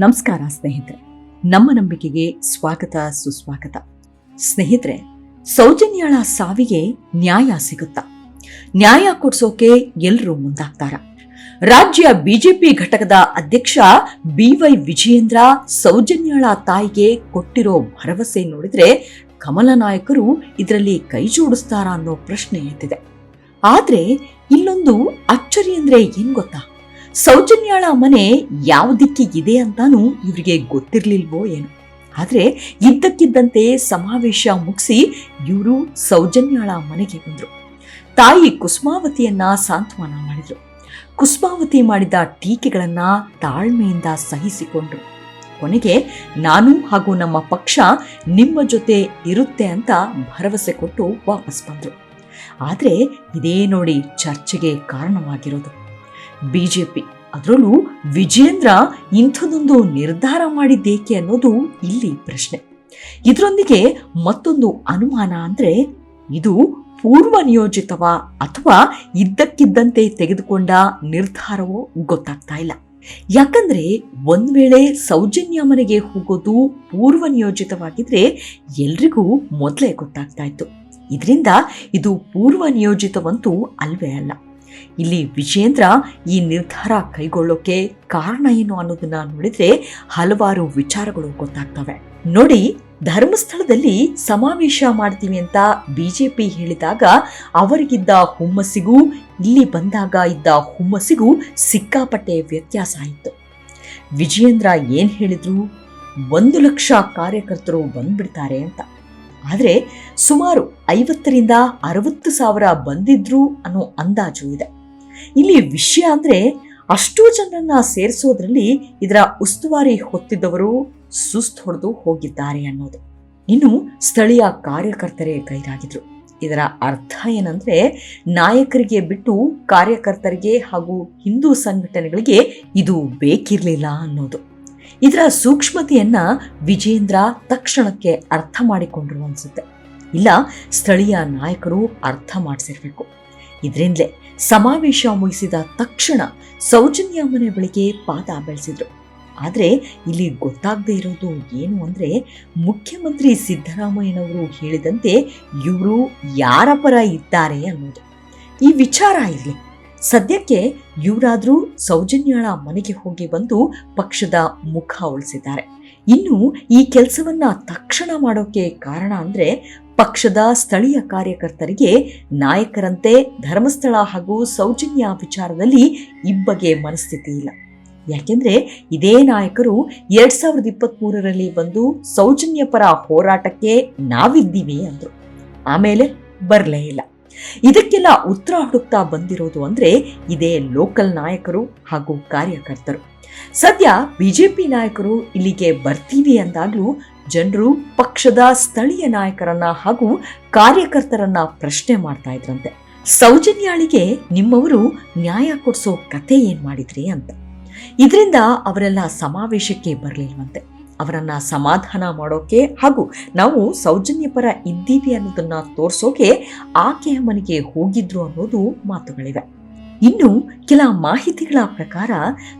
ನಮಸ್ಕಾರ ಸ್ನೇಹಿತರೆ. ನಮ್ಮ ನಂಬಿಕೆಗೆ ಸ್ವಾಗತ, ಸುಸ್ವಾಗತ. ಸ್ನೇಹಿತರೆ, ಸೌಜನ್ಯಳ ಸಾವಿಗೆ ನ್ಯಾಯ ಸಿಗುತ್ತಾ? ನ್ಯಾಯ ಕೊಡ್ಸೋಕೆ ಎಲ್ಲರೂ ಮುಂದಾಗ್ತಾರ? ರಾಜ್ಯ ಬಿಜೆಪಿ ಘಟಕದ ಅಧ್ಯಕ್ಷ ಬಿವೈ ವಿಜಯೇಂದ್ರ ಸೌಜನ್ಯಳ ತಾಯಿಗೆ ಕೊಟ್ಟಿರೋ ಭರವಸೆ ನೋಡಿದ್ರೆ ಕಮಲ ನಾಯಕರು ಇದರಲ್ಲಿ ಕೈ ಜೋಡಿಸ್ತಾರ ಅನ್ನೋ ಪ್ರಶ್ನೆ ಎತ್ತಿದೆ ಆದ್ರೆ ಇಲ್ಲೊಂದು ಅಚ್ಚರಿ ಅಂದ್ರೆ ಏನ್ ಗೊತ್ತಾ? ಸೌಜನ್ಯಾಳ ಮನೆ ಯಾವ ದಿಕ್ಕಿಗಿದೆ ಅಂತಾನೂ ಇವರಿಗೆ ಗೊತ್ತಿರಲಿಲ್ವೋ ಏನು. ಆದ್ರೆ ಇದ್ದಕ್ಕಿದ್ದಂತೆ ಸಮಾವೇಶ ಮುಗಿಸಿ ಇವರು ಸೌಜನ್ಯಾಳ ಮನೆಗೆ ಬಂದರು. ತಾಯಿ ಕುಸುಮಾವತಿಯನ್ನ ಸಾಂತ್ವನ ಮಾಡಿದ್ರು. ಕುಸುಮಾವತಿ ಮಾಡಿದ ಟೀಕೆಗಳನ್ನ ತಾಳ್ಮೆಯಿಂದ ಸಹಿಸಿಕೊಂಡ್ರು. ಕೊನೆಗೆ ನಾನು ಹಾಗೂ ನಮ್ಮ ಪಕ್ಷ ನಿಮ್ಮ ಜೊತೆ ಇರುತ್ತೆ ಅಂತ ಭರವಸೆ ಕೊಟ್ಟು ವಾಪಸ್ ಬಂದರು. ಆದ್ರೆ ಇದೇ ನೋಡಿ ಚರ್ಚೆಗೆ ಕಾರಣವಾಗಿರೋದು. ಬಿಜೆಪಿ. ಅದರಲ್ಲೂ ವಿಜೇಂದ್ರ ಇಂಥದೊಂದು ನಿರ್ಧಾರ ಮಾಡಿದ್ದೇಕೆ ಅನ್ನೋದು ಇಲ್ಲಿ ಪ್ರಶ್ನೆ. ಇದರೊಂದಿಗೆ ಮತ್ತೊಂದು ಅನುಮಾನ ಅಂದ್ರೆ ಇದು ಪೂರ್ವ ನಿಯೋಜಿತವ ಅಥವಾ ಇದ್ದಕ್ಕಿದ್ದಂತೆ ತೆಗೆದುಕೊಂಡ ನಿರ್ಧಾರವೋ ಗೊತ್ತಾಗ್ತಾ ಇಲ್ಲ. ಯಾಕಂದ್ರೆ ಒಂದ್ ವೇಳೆ ಸೌಜನ್ಯ ಮನೆಗೆ ಹೋಗೋದು ಪೂರ್ವ ನಿಯೋಜಿತವಾಗಿದ್ರೆ ಎಲ್ರಿಗೂ ಮೊದಲೇ ಗೊತ್ತಾಗ್ತಾ ಇತ್ತು. ಇದರಿಂದ ಇದು ಪೂರ್ವ ನಿಯೋಜಿತವಂತೂ ಅಲ್ವೇ ಅಲ್ಲ. ಇಲ್ಲಿ ವಿಜೇಂದ್ರ ಈ ನಿರ್ಧಾರ ಕೈಗೊಳ್ಳೋಕೆ ಕಾರಣ ಏನು ಅನ್ನೋದನ್ನ ನೋಡಿದ್ರೆ ಹಲವಾರು ವಿಚಾರಗಳು ಗೊತ್ತಾಗ್ತವೆ. ನೋಡಿ, ಧರ್ಮಸ್ಥಳದಲ್ಲಿ ಸಮಾವೇಶ ಮಾಡ್ತೀವಿ ಅಂತ ಬಿಜೆಪಿ ಹೇಳಿದಾಗ ಅವರಿಗಿದ್ದ ಹುಮ್ಮಸ್ಸಿಗೂ, ಇಲ್ಲಿ ಬಂದಾಗ ಇದ್ದ ಹುಮ್ಮಸ್ಸಿಗೂ ಸಿಕ್ಕಾಪಟ್ಟೆ ವ್ಯತ್ಯಾಸ ಆಯಿತು ವಿಜಯೇಂದ್ರ ಏನ್ ಹೇಳಿದ್ರು? ಒಂದು ಲಕ್ಷ ಕಾರ್ಯಕರ್ತರು ಬಂದ್ಬಿಡ್ತಾರೆ ಅಂತ. ಆದರೆ ಸುಮಾರು ಐವತ್ತರಿಂದ ಅರವತ್ತು ಸಾವಿರ ಬಂದಿದ್ರು ಅನ್ನೋ ಅಂದಾಜು ಇದೆ. ಇಲ್ಲಿ ವಿಷಯ ಅಂದರೆ ಅಷ್ಟು ಜನರನ್ನ ಸೇರಿಸೋದ್ರಲ್ಲಿ ಇದರ ಉಸ್ತುವಾರಿ ಹೊತ್ತಿದ್ದವರು ಸುಸ್ತು ಹೊಡೆದು ಹೋಗಿದ್ದಾರೆ ಅನ್ನೋದು. ಇನ್ನು ಸ್ಥಳೀಯ ಕಾರ್ಯಕರ್ತರೇ ಗೈರಾಗಿದ್ರು. ಇದರ ಅರ್ಥ ಏನಂದ್ರೆ ನಾಯಕರಿಗೆ ಬಿಟ್ಟು ಕಾರ್ಯಕರ್ತರಿಗೆ ಹಾಗೂ ಹಿಂದೂ ಸಂಘಟನೆಗಳಿಗೆ ಇದು ಬೇಕಿರಲಿಲ್ಲ ಅನ್ನೋದು. ಇದರ ಸೂಕ್ಷ್ಮತೆಯನ್ನ ವಿಜೇಂದ್ರ ತಕ್ಷಣಕ್ಕೆ ಅರ್ಥ ಮಾಡಿಕೊಂಡ್ರು ಅನ್ಸುತ್ತೆ. ಇಲ್ಲ, ಸ್ಥಳೀಯ ನಾಯಕರು ಅರ್ಥ ಮಾಡಿಸಿರ್ಬೇಕು. ಇದರಿಂದಲೇ ಸಮಾವೇಶ ಮುಗಿಸಿದ ತಕ್ಷಣ ಸೌಜನ್ಯ ಮನೆ ಬಳಿಗೆ ಪಾದ ಬೆಳೆಸಿದ್ರು. ಆದರೆ ಇಲ್ಲಿ ಗೊತ್ತಾಗದೇ ಇರೋದು ಏನು ಅಂದ್ರೆ ಮುಖ್ಯಮಂತ್ರಿ ಸಿದ್ದರಾಮಯ್ಯನವರು ಹೇಳಿದಂತೆ ಇವರು ಯಾರ ಪರ ಇದ್ದಾರೆ ಅನ್ನೋದು. ಈ ವಿಚಾರ ಇರಲಿ. ಸದ್ಯಕ್ಕೆ ಇವರಾದ್ರೂ ಸೌಜನ್ಯಳ ಮನೆಗೆ ಹೋಗಿ ಬಂದು ಪಕ್ಷದ ಮುಖ ಉಳಿಸಿದ್ದಾರೆ. ಇನ್ನು ಈ ಕೆಲಸವನ್ನ ತಕ್ಷಣ ಮಾಡೋಕೆ ಕಾರಣ ಅಂದ್ರೆ ಪಕ್ಷದ ಸ್ಥಳೀಯ ಕಾರ್ಯಕರ್ತರಿಗೆ ನಾಯಕರಂತೆ ಧರ್ಮಸ್ಥಳ ಹಾಗೂ ಸೌಜನ್ಯ ವಿಚಾರದಲ್ಲಿ ಇಬ್ಬಗೆ ಮನಸ್ಥಿತಿ ಇಲ್ಲ. ಯಾಕೆಂದ್ರೆ ಇದೇ ನಾಯಕರು ಎರಡ್ ಸಾವಿರದ ಇಪ್ಪತ್ತ್ಮೂರರಲ್ಲಿ ಬಂದು ಸೌಜನ್ಯ ಪರ ಹೋರಾಟಕ್ಕೆ ನಾವಿದ್ದೀವಿ ಅಂದರು. ಆಮೇಲೆ ಬರಲೇ ಇಲ್ಲ. ಇದಕ್ಕೆಲ್ಲ ಉತ್ತರ ಹುಡುಕ್ತಾ ಬಂದಿರೋದು ಅಂದ್ರೆ ಇದೇ ಲೋಕಲ್ ನಾಯಕರು ಹಾಗೂ ಕಾರ್ಯಕರ್ತರು. ಸದ್ಯ ಬಿಜೆಪಿ ನಾಯಕರು ಇಲ್ಲಿಗೆ ಬರ್ತೀವಿ ಅಂದಾಗಲೂ ಜನರು ಪಕ್ಷದ ಸ್ಥಳೀಯ ನಾಯಕರನ್ನ ಹಾಗೂ ಕಾರ್ಯಕರ್ತರನ್ನ ಪ್ರಶ್ನೆ ಮಾಡ್ತಾ ಇದ್ರಂತೆ. ಸೌಜನ್ಯಾಳಿಗೆ ನಿಮ್ಮವರು ನ್ಯಾಯ ಕೊಡಿಸೋ ಕತೆ ಏನ್ ಮಾಡಿದ್ರಿ ಅಂತ. ಇದರಿಂದ ಅವರೆಲ್ಲ ಸಮಾವೇಶಕ್ಕೆ ಬರಲಿಲ್ವಂತೆ. ಅವರನ್ನ ಸಮಾಧಾನ ಮಾಡೋಕೆ ಹಾಗೂ ನಾವು ಸೌಜನ್ಯಪರ ಇದ್ದೀವಿ ಅನ್ನೋದನ್ನ ತೋರ್ಸೋಕೆ ಆಕೆಯ ಮನೆಗೆ ಹೋಗಿದ್ರು ಅನ್ನೋದು ಮಾತುಗಳಿವೆ. ಇನ್ನು ಕೆಲ ಮಾಹಿತಿಗಳ ಪ್ರಕಾರ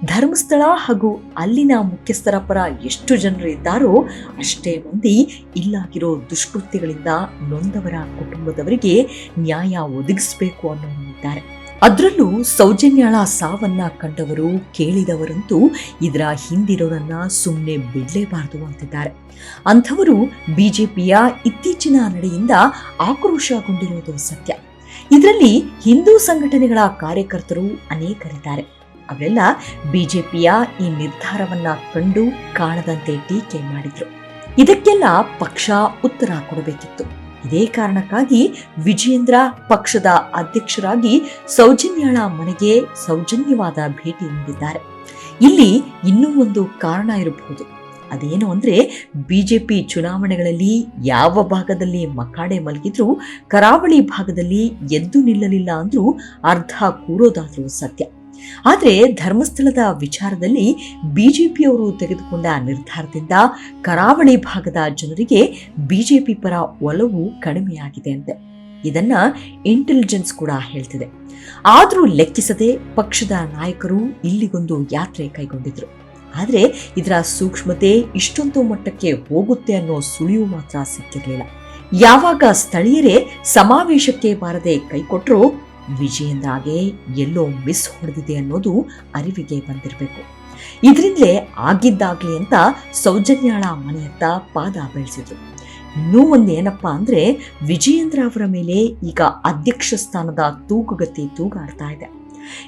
ಧರ್ಮಸ್ಥಳ ಹಾಗೂ ಅಲ್ಲಿನ ಮುಖ್ಯಸ್ಥರ ಪರ ಎಷ್ಟು ಜನರು ಇದ್ದಾರೋ ಅಷ್ಟೇ ಮಂದಿ ಇಲ್ಲಾಗಿರೋ ದುಷ್ಕೃತ್ಯಗಳಿಂದ ನೊಂದವರ ಕುಟುಂಬದವರಿಗೆ ನ್ಯಾಯ ಒದಗಿಸಬೇಕು ಅನ್ನೋರಿದ್ದಾರೆ ಅದರಲ್ಲೂ ಸೌಜನ್ಯಳ ಸಾವನ್ನ ಕಂಡವರು ಕೇಳಿದವರಂತೂ ಇದರ ಹಿಂದಿರೋರನ್ನ ಸುಮ್ಮನೆ ಬಿಡಲೇಬಾರದು ಅಂತಿದ್ದಾರೆ. ಅಂಥವರು ಬಿಜೆಪಿಯ ಇತ್ತೀಚಿನ ನಡೆಯಿಂದ ಆಕ್ರೋಶಗೊಂಡಿರುವುದು ಸತ್ಯ. ಇದರಲ್ಲಿ ಹಿಂದೂ ಸಂಘಟನೆಗಳ ಕಾರ್ಯಕರ್ತರು ಅನೇಕರಿದ್ದಾರೆ. ಅವರೆಲ್ಲ ಬಿಜೆಪಿಯ ಈ ನಿರ್ಧಾರವನ್ನ ಕಂಡು ಕಾಣದಂತೆ ಟೀಕೆ ಮಾಡಿದ್ರು. ಇದಕ್ಕೆಲ್ಲ ಪಕ್ಷ ಉತ್ತರ ಕೊಡಬೇಕಿತ್ತು. ಇದೇ ಕಾರಣಕ್ಕಾಗಿ ವಿಜೇಂದ್ರ ಪಕ್ಷದ ಅಧ್ಯಕ್ಷರಾಗಿ ಸೌಜನ್ಯಳ ಮನೆಗೆ ಸೌಜನ್ಯವಾದ ಭೇಟಿ ನೀಡಿದ್ದಾರೆ. ಇಲ್ಲಿ ಇನ್ನೂ ಒಂದು ಕಾರಣ ಇರಬಹುದು. ಅದೇನು ಅಂದರೆ ಬಿಜೆಪಿ ಚುನಾವಣೆಗಳಲ್ಲಿ ಯಾವ ಭಾಗದಲ್ಲಿ ಮಕ್ಕಾಡೆ ಮಲಗಿದ್ರೂ, ಕರಾವಳಿ ಭಾಗದಲ್ಲಿ ಎದ್ದು ನಿಲ್ಲಲಿಲ್ಲ ಅಂದ್ರೂ ಅರ್ಧ ಕೂರೋದಾದರೂ ಸತ್ಯ. ಆದರೆ ಧರ್ಮಸ್ಥಳದ ವಿಚಾರದಲ್ಲಿ ಬಿಜೆಪಿಯವರು ತೆಗೆದುಕೊಂಡ ನಿರ್ಧಾರದಿಂದ ಕರಾವಳಿ ಭಾಗದ ಜನರಿಗೆ ಬಿಜೆಪಿ ಪರ ಒಲವು ಕಡಿಮೆಯಾಗಿದೆ ಅಂತೆ. ಇದನ್ನ ಇಂಟೆಲಿಜೆನ್ಸ್ ಕೂಡ ಹೇಳ್ತಿದೆ. ಆದರೂ ಲೆಕ್ಕಿಸದೆ ಪಕ್ಷದ ನಾಯಕರು ಇಲ್ಲಿಗೊಂದು ಯಾತ್ರೆ ಕೈಗೊಂಡಿದ್ರು. ಆದರೆ ಇದರ ಸೂಕ್ಷ್ಮತೆ ಇಷ್ಟೊಂದು ಮಟ್ಟಕ್ಕೆ ಹೋಗುತ್ತೆ ಅನ್ನೋ ಸುಳಿವು ಮಾತ್ರ ಸಿಕ್ಕಿರಲಿಲ್ಲ. ಯಾವಾಗ ಸ್ಥಳೀಯರೇ ಸಮಾವೇಶಕ್ಕೆ ಬಾರದೆ ಕೈಕೊಟ್ಟರು ವಿಜಯೇಂದ್ರಗೆ ಎಲ್ಲೋ ಮಿಸ್ ಹೊಡೆದಿದೆ ಅನ್ನೋದು ಅರಿವಿಗೆ ಬಂದಿರಬೇಕು. ಇದರಿಂದಲೇ ಆಗಿದ್ದಾಗಲಿ ಅಂತ ಸೌಜನ್ಯಾಳ ಮನೆಯತ್ತ ಪಾದ ಬೆಳೆಸಿದ್ರು ಇನ್ನೂ ಒಂದು ಏನಪ್ಪ ಅಂದರೆ ವಿಜಯೇಂದ್ರ ಅವರ ಮೇಲೆ ಈಗ ಅಧ್ಯಕ್ಷ ಸ್ಥಾನದ ತೂಗುಗತಿ ತೂಗಾಡ್ತಾ ಇದೆ.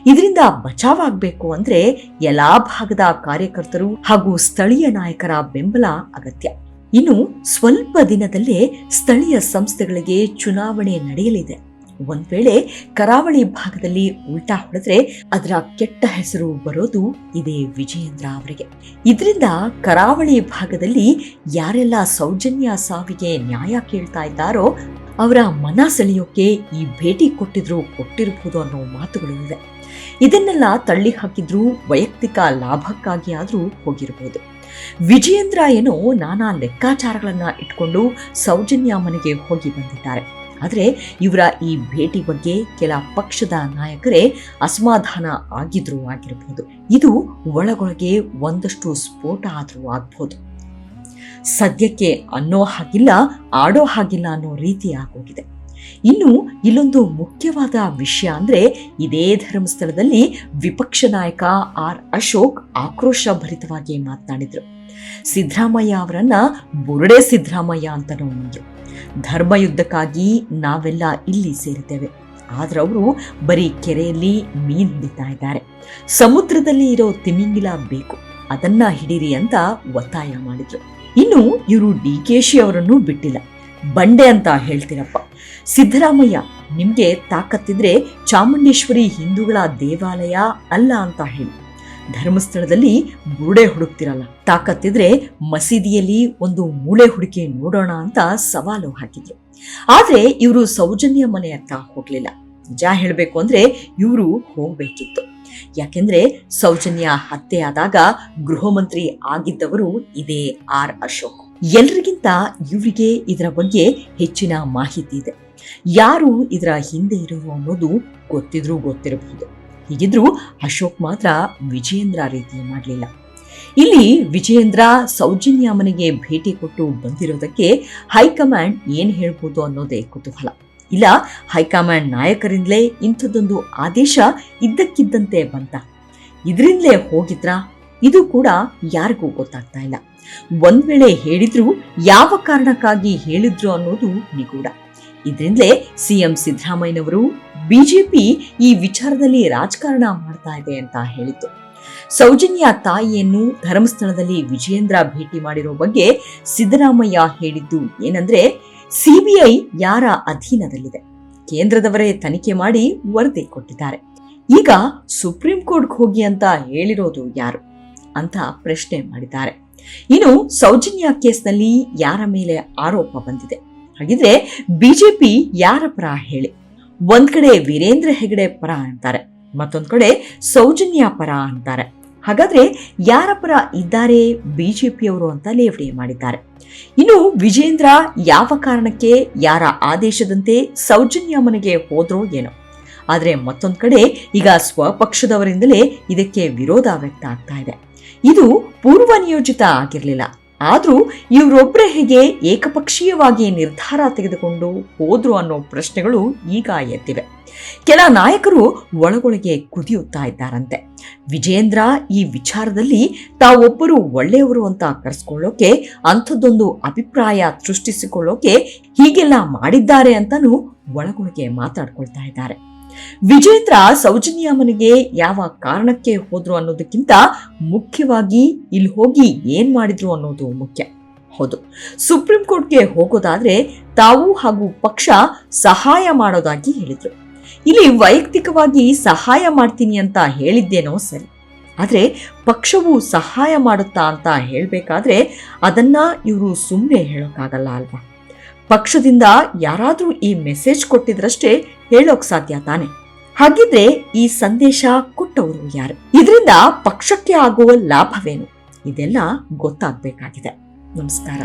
ಇದರಿಂದ ಬಚಾವಾಗಬೇಕು ಅಂದರೆ ಎಲ್ಲ ಭಾಗದ ಕಾರ್ಯಕರ್ತರು ಹಾಗೂ ಸ್ಥಳೀಯ ನಾಯಕರ ಬೆಂಬಲ ಅಗತ್ಯ. ಇನ್ನು ಸ್ವಲ್ಪ ದಿನದಲ್ಲೇ ಸ್ಥಳೀಯ ಸಂಸ್ಥೆಗಳಿಗೆ ಚುನಾವಣೆ ನಡೆಯಲಿದೆ. ಒಂದ್ ವೇಳೆ ಕರಾವಳಿ ಭಾಗದಲ್ಲಿ ಉಲ್ಟಾ ಹೊಡೆದ್ರೆ ಅದರ ಕೆಟ್ಟ ಹೆಸರು ಬರೋದು ಇದೇ ವಿಜಯೇಂದ್ರ ಅವರಿಗೆ. ಇದರಿಂದ ಕರಾವಳಿ ಭಾಗದಲ್ಲಿ ಯಾರೆಲ್ಲ ಸೌಜನ್ಯ ಸಾವಿಗೆ ನ್ಯಾಯ ಕೇಳ್ತಾ ಇದ್ದಾರೋ ಅವರ ಮನ ಸೆಳೆಯೋಕೆ ಈ ಭೇಟಿ ಕೊಟ್ಟಿದ್ರು ಕೊಟ್ಟಿರಬಹುದು ಅನ್ನೋ ಮಾತುಗಳು ಇವೆ. ಇದನ್ನೆಲ್ಲ ತಳ್ಳಿ ಹಾಕಿದ್ರು ವೈಯಕ್ತಿಕ ಲಾಭಕ್ಕಾಗಿ ಆದ್ರೂ ಹೋಗಿರಬಹುದು ವಿಜಯೇಂದ್ರ ಏನೋ ನಾನಾ ಲೆಕ್ಕಾಚಾರಗಳನ್ನು ಇಟ್ಕೊಂಡು ಸೌಜನ್ಯ ಮನೆಗೆ ಹೋಗಿ ಬಂದಿದ್ದಾರೆ. ಆದರೆ ಇವರ ಈ ಭೇಟಿ ಬಗ್ಗೆ ಕೆಲ ಪಕ್ಷದ ನಾಯಕರೇ ಅಸಮಾಧಾನ ಆಗಿದ್ರು ಆಗಿರಬಹುದು ಇದು ಒಳಗೊಳಗೆ ಒಂದಷ್ಟು ಸ್ಫೋಟ ಆದರೂ ಆಗ್ಬೋದು. ಸದ್ಯಕ್ಕೆ ಅನ್ನೋ ಹಾಗಿಲ್ಲ, ಆಡೋ ಹಾಗಿಲ್ಲ ಅನ್ನೋ ರೀತಿ ಆಗೋಗಿದೆ. ಇನ್ನು ಇಲ್ಲೊಂದು ಮುಖ್ಯವಾದ ವಿಷಯ ಅಂದ್ರೆ ಇದೇ ಧರ್ಮಸ್ಥಳದಲ್ಲಿ ವಿಪಕ್ಷ ನಾಯಕ ಆರ್ ಅಶೋಕ್ ಆಕ್ರೋಶ ಭರಿತವಾಗಿ ಮಾತನಾಡಿದ್ರು. ಸಿದ್ದರಾಮಯ್ಯ ಅವರನ್ನ ಬುರುಡೆ ಸಿದ್ದರಾಮಯ್ಯ ಅಂತ ನೋಡಿದ್ರು ಧರ್ಮಯುದ್ಧಕ್ಕಾಗಿ ನಾವೆಲ್ಲ ಇಲ್ಲಿ ಸೇರಿದ್ದೇವೆ. ಆದ್ರೆ ಅವರು ಬರೀ ಕೆರೆಯಲ್ಲಿ ಮೀನ್ ಹಿಡಿತಾ ಇದ್ದಾರೆ. ಸಮುದ್ರದಲ್ಲಿ ಇರೋ ತಿಮಿಂಗಿಲ ಬೇಕು. ಅದನ್ನ ಹಿಡೀರಿ ಅಂತ ಒತ್ತಾಯ ಮಾಡಿದ್ರು. ಇನ್ನು ಇವರು ಡಿ ಕೆ ಶಿ ಅವರನ್ನು ಬಿಟ್ಟಿಲ್ಲ. ಬಂಡೆ ಅಂತ ಹೇಳ್ತೀರಪ್ಪ. ಸಿದ್ದರಾಮಯ್ಯ ನಿಮ್ಗೆ ತಾಕತ್ತಿದ್ರೆ ಚಾಮುಂಡೇಶ್ವರಿ ಹಿಂದೂಗಳ ದೇವಾಲಯ ಅಲ್ಲ ಅಂತ ಹೇಳಿ. ಧರ್ಮಸ್ಥಳದಲ್ಲಿ ಬುರುಡೆ ಹುಡುಕ್ತಿರಲ್ಲ. ತಾಕತ್ತಿದ್ರೆ ಮಸೀದಿಯಲ್ಲಿ ಒಂದು ಮೂಳೆ ಹುಡುಕಿ ನೋಡೋಣ ಅಂತ ಸವಾಲು ಹಾಕಿದ್ರು. ಆದ್ರೆ ಇವರು ಸೌಜನ್ಯ ಮನೆಯತ್ತ ಹೋಗಲಿಲ್ಲ ಹೋಗ್ಲಿಲ್ಲ. ನಿಜ ಹೇಳ್ಬೇಕು ಅಂದ್ರೆ ಇವರು ಹೋಗ್ಬೇಕಿತ್ತು. ಯಾಕೆಂದ್ರೆ ಸೌಜನ್ಯ ಹತ್ಯೆಯಾದಾಗ ಗೃಹಮಂತ್ರಿ ಗೃಹ ಮಂತ್ರಿ ಆಗಿದ್ದವರು ಇದೇ ಆರ್ ಅಶೋಕ್. ಎಲ್ರಿಗಿಂತ ಇವರಿಗೆ ಇದರ ಬಗ್ಗೆ ಹೆಚ್ಚಿನ ಮಾಹಿತಿ ಇದೆ. ಯಾರು ಇದರ ಹಿಂದೆ ಇರೋರು ಅನ್ನೋದು ಗೊತ್ತಿದ್ರೂ ಗೊತ್ತಿರಬಹುದು. ಹೀಗಿದ್ರೂ ಅಶೋಕ್ ಮಾತ್ರ ವಿಜಯೇಂದ್ರ ರೀತಿ ಮಾಡಲಿಲ್ಲ. ಇಲ್ಲಿ ವಿಜಯೇಂದ್ರ ಸೌಜನ್ಯ ಮನೆಗೆ ಭೇಟಿ ಕೊಟ್ಟು ಬಂದಿರೋದಕ್ಕೆ ಹೈಕಮಾಂಡ್ ಏನ್ ಹೇಳ್ಬೋದು ಅನ್ನೋದೇ ಕುತೂಹಲ. ಇಲ್ಲ, ಹೈಕಮಾಂಡ್ ನಾಯಕರಿಂದಲೇ ಇಂಥದ್ದೊಂದು ಆದೇಶ ಇದ್ದಕ್ಕಿದ್ದಂತೆ ಬಂತ. ಇದರಿಂದಲೇ ಹೋಗಿದ್ರಾ? ಇದು ಕೂಡ ಯಾರಿಗೂ ಗೊತ್ತಾಗ್ತಾ ಇಲ್ಲ. ಒಂದ್ ವೇಳೆ ಹೇಳಿದ್ರು ಯಾವ ಕಾರಣಕ್ಕಾಗಿ ಹೇಳಿದ್ರು ಅನ್ನೋದು ನಿಗೂಢ. ಇದರಿಂದಲೇ ಸಿಎಂ ಸಿದ್ದರಾಮಯ್ಯನವರು ಬಿಜೆಪಿ ಈ ವಿಚಾರದಲ್ಲಿ ರಾಜಕಾರಣ ಮಾಡ್ತಾ ಇದೆ ಅಂತ ಹೇಳಿತ್ತು. ಸೌಜನ್ಯ ತಾಯಿಯನ್ನು ಧರ್ಮಸ್ಥಳದಲ್ಲಿ ವಿಜಯೇಂದ್ರ ಭೇಟಿ ಮಾಡಿರೋ ಬಗ್ಗೆ ಸಿದ್ದರಾಮಯ್ಯ ಹೇಳಿದ್ದು ಏನಂದ್ರೆ, ಸಿಬಿಐ ಯಾರ ಅಧೀನದಲ್ಲಿದೆ? ಕೇಂದ್ರದವರೇ ತನಿಖೆ ಮಾಡಿ ವರದಿ ಕೊಟ್ಟಿದ್ದಾರೆ. ಈಗ ಸುಪ್ರೀಂ ಕೋರ್ಟ್ಗೆ ಹೋಗಿ ಅಂತ ಹೇಳಿರೋದು ಯಾರು ಅಂತ ಪ್ರಶ್ನೆ ಮಾಡಿದ್ದಾರೆ. ಇನ್ನು ಸೌಜನ್ಯ ಕೇಸ್ನಲ್ಲಿ ಯಾರ ಮೇಲೆ ಆರೋಪ ಬಂದಿದೆ? ಹಾಗಿದ್ರೆ ಬಿಜೆಪಿ ಯಾರ ಪರ ಹೇಳಿ? ಒಂದ್ ಕಡೆ ವೀರೇಂದ್ರ ಹೆಗಡೆ ಪರ ಅಂತಾರೆ, ಮತ್ತೊಂದ್ ಕಡೆ ಸೌಜನ್ಯ ಪರ ಅಂತಾರೆ. ಹಾಗಾದ್ರೆ ಯಾರ ಪರ ಇದ್ದಾರೆ ಬಿಜೆಪಿಯವರು ಅಂತ ಲೇವಡಿ ಮಾಡಿದ್ದಾರೆ. ಇನ್ನು ವಿಜೇಂದ್ರ ಯಾವ ಕಾರಣಕ್ಕೆ ಯಾರ ಆದೇಶದಂತೆ ಸೌಜನ್ಯ ಮನೆಗೆ ಹೋದ್ರೋ ಏನೋ. ಆದರೆ ಮತ್ತೊಂದ್ ಕಡೆ ಈಗ ಸ್ವಪಕ್ಷದವರಿಂದಲೇ ಇದಕ್ಕೆ ವಿರೋಧ ವ್ಯಕ್ತ ಆಗ್ತಾ ಇದೆ. ಇದು ಪೂರ್ವ ನಿಯೋಜಿತ ಆಗಿರಲಿಲ್ಲ. ಆದ್ರೂ ಇವರೊಬ್ಬರ ಹೇಗೆ ಏಕಪಕ್ಷೀಯವಾಗಿ ನಿರ್ಧಾರ ತೆಗೆದುಕೊಂಡು ಹೋದ್ರು ಅನ್ನೋ ಪ್ರಶ್ನೆಗಳು ಈಗ ಎದ್ದಿವೆ. ಕೆಲ ನಾಯಕರು ಒಳಗೊಳಗೆ ಕುದಿಯುತ್ತಾ ಇದ್ದಾರಂತೆ. ವಿಜೇಂದ್ರ ಈ ವಿಚಾರದಲ್ಲಿ ತಾವೊಬ್ಬರು ಒಳ್ಳೆಯವರು ಅಂತ ಕರೆಸ್ಕೊಳ್ಳೋಕೆ, ಅಂಥದ್ದೊಂದು ಅಭಿಪ್ರಾಯ ಸೃಷ್ಟಿಸಿಕೊಳ್ಳೋಕೆ ಹೀಗೆಲ್ಲ ಮಾಡಿದ್ದಾರೆ ಅಂತಲೂ ಒಳಗೊಳಗೆ ಮಾತಾಡ್ಕೊಳ್ತಾ ಇದ್ದಾರೆ. ವಿಜೇಂದ್ರ ಸೌಜನ್ಯ ಮನೆಗೆ ಯಾವ ಕಾರಣಕ್ಕೆ ಹೋದ್ರು ಅನ್ನೋದಕ್ಕಿಂತ ಮುಖ್ಯವಾಗಿ ಇಲ್ಲಿ ಹೋಗಿ ಏನ್ ಮಾಡಿದ್ರು ಅನ್ನೋದು ಮುಖ್ಯ. ಹೌದು. ಸುಪ್ರೀಂ ಕೋರ್ಟ್ಗೆ ಹೋಗೋದಾದ್ರೆ ತಾವು ಹಾಗೂ ಪಕ್ಷ ಸಹಾಯ ಮಾಡೋದಾಗಿ ಹೇಳಿದ್ರು. ಇಲ್ಲಿ ವೈಯಕ್ತಿಕವಾಗಿ ಸಹಾಯ ಮಾಡ್ತೀನಿ ಅಂತ ಹೇಳಿದ್ದೇನೋ ಸರಿ. ಆದ್ರೆ ಪಕ್ಷವು ಸಹಾಯ ಮಾಡುತ್ತಾ ಅಂತ ಹೇಳ್ಬೇಕಾದ್ರೆ ಅದನ್ನ ಇವರು ಸುಮ್ಮನೆ ಹೇಳೋಕ್ಕಾಗಲ್ಲ ಅಲ್ವಾ? ಪಕ್ಷದಿಂದ ಯಾರಾದರೂ ಈ ಮೆಸೇಜ್ ಕೊಟ್ಟಿದ್ರಷ್ಟೇ ಹೇಳೋಕ್ ಸಾಧ್ಯ ತಾನೆ. ಹಾಗಿದ್ರೆ ಈ ಸಂದೇಶ ಕೊಟ್ಟವರು ಯಾರು? ಇದರಿಂದ ಪಕ್ಷಕ್ಕೆ ಆಗುವ ಲಾಭವೇನು? ಇದೆಲ್ಲ ಗೊತ್ತಾಗ್ಬೇಕಾಗಿದೆ. ನಮಸ್ಕಾರ.